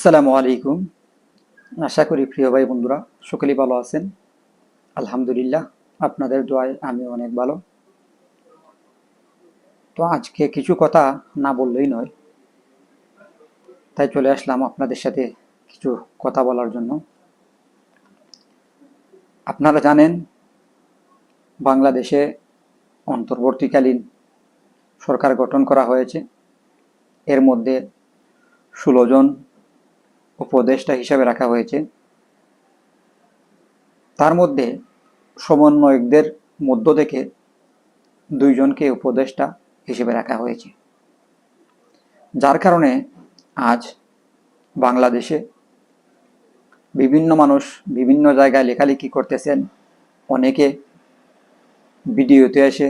আসসালামু আলাইকুম। আশা করি প্রিয় ভাই বন্ধুরা, সকলেই ভালো আছেন। আলহামদুলিল্লাহ, আপনাদের দোয়ায় আমি অনেক ভালো। তো আজকে কিছু কথা না বললেই নয়। তাই চলে আসলাম আপনাদের সাথে কিছু কথা বলার জন্য। আপনারা জানেন, বাংলাদেশে অন্তর্বর্তীকালীন সরকার গঠন করা হয়েছে। এর মধ্যে ষোলো জন উপদেষ্টা হিসাবে রাখা হয়েছে। তার মধ্যে সমন্বয়কদের মধ্য থেকে দুইজনকে উপদেষ্টা হিসেবে রাখা হয়েছে। যার কারণে আজ বাংলাদেশে বিভিন্ন মানুষ বিভিন্ন জায়গায় লেখালেখি করতেছেন, অনেকে ভিডিওতে এসে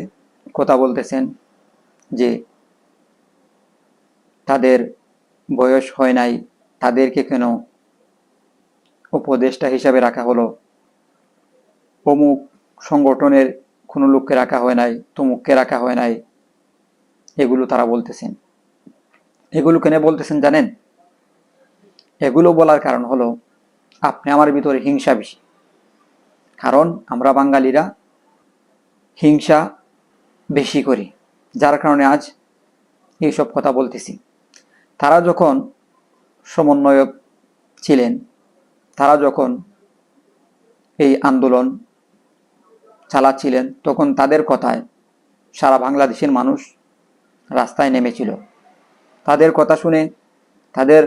কথা বলতেছেন যে তাদের বয়স হয় নাই তাদেরকে কেন উপদেষ্টা হিসাবে রাখা হলো? অমুক সংগঠনের কোনো লোককে রাখা হয় নাই, তমুককে রাখা হয় নাই। এগুলো তারা বলতেছেন। এগুলো কেন বলতেছেন জানেন? এগুলো বলার কারণ হলো, আপনি আমার ভিতরে হিংসা বেশি। কারণ আমরা বাঙালিরা হিংসা বেশি করি। যার কারণে আজ এইসব কথা বলতেছি। তারা যখন সমন্বয়ক ছিলেন। তারা যখন এই আন্দোলন চালাচ্ছিলেন, তখন তাদের কথায় সারা বাংলাদেশের মানুষ রাস্তায় নেমেছিল। তাদের কথা শুনে, তাদের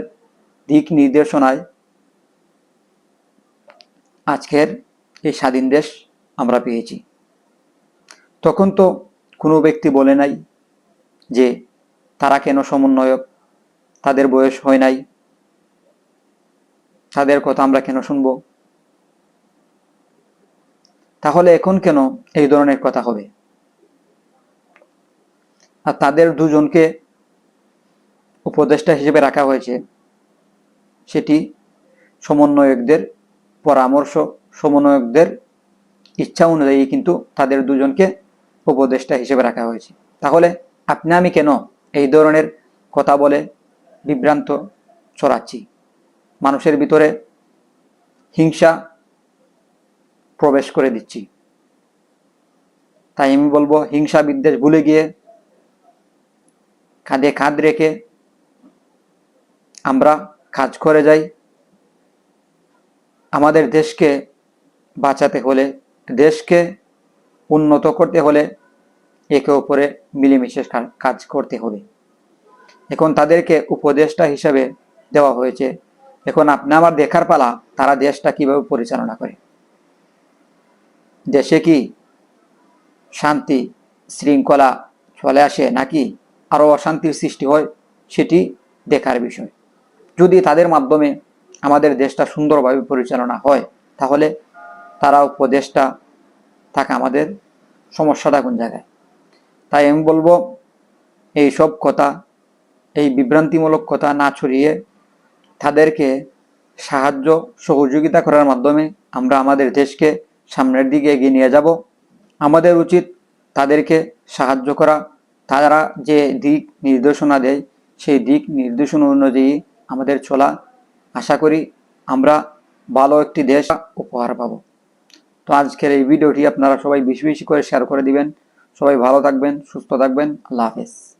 দিক নির্দেশনায় আজকের এই স্বাধীন দেশ আমরা পেয়েছি। তখন তো কোনো ব্যক্তি বলে নাই যে তারা কেন সমন্বয়ক, তাদের বয়স হয় নাই। তাদের কথা আমরা কেন শুনব? তাহলে এখন কেন এই ধরনের কথা হবে? আর তাদের দুজনকে উপদেষ্টা হিসেবে রাখা হয়েছে। সেটি সমন্বয়কদের পরামর্শ, সমন্বয়কদের ইচ্ছা অনুযায়ী কিন্তু তাদের দুজনকে উপদেষ্টা হিসেবে রাখা হয়েছে। তাহলে আপনি আমি কেন এই ধরনের কথা বলে বিভ্রান্ত ছড়াচ্ছি? মানুষের ভিতরে হিংসা প্রবেশ করে দিচ্ছি। তাই আমি বলব হিংসা বিদ্বেষ ভুলে গিয়ে কাঁধে কাঁধ রেখে আমরা কাজ করে যাই। আমাদের দেশকে বাঁচাতে হলে, দেশকে উন্নত করতে হলে একে অপরে মিলেমিশে কাজ করতে হবে। এখন তাদেরকে উপদেষ্টা হিসাবে দেওয়া হয়েছে। এখন আপনি আমার দেখার পালা, তারা দেশটা কীভাবে পরিচালনা করে? দেশে কি শান্তি শৃঙ্খলা চলে আসে নাকি আরও অশান্তির সৃষ্টি হয়, সেটি দেখার বিষয়। যদি তাদের মাধ্যমে আমাদের দেশটা সুন্দরভাবে পরিচালনা হয়, তাহলে তারা উপদেশটা থাকা আমাদের সমস্যাটা কোন জায়গায়? তাই আমি বলব এই সব কথা, এই বিভ্রান্তিমূলক কথা না ছড়িয়ে তাদেরকে সাহায্য, সহযোগিতা করার মাধ্যমে আমরা আমাদের দেশকে সামনের দিকে এগিয়ে নিয়ে যাব। আমাদের উচিত তাদেরকে সাহায্য করা। তারা যে দিক নির্দেশনা দেয়, সেই দিক নির্দেশনা অনুযায়ী আমাদের চলা। আশা করি আমরা ভালো একটি দেশ উপহার পাব। তো আজকের এই ভিডিওটি আপনারা সবাই বেশি বেশি করে শেয়ার করে দিবেন। সবাই ভালো থাকবেন, সুস্থ থাকবেন। আল্লাহ হাফেজ।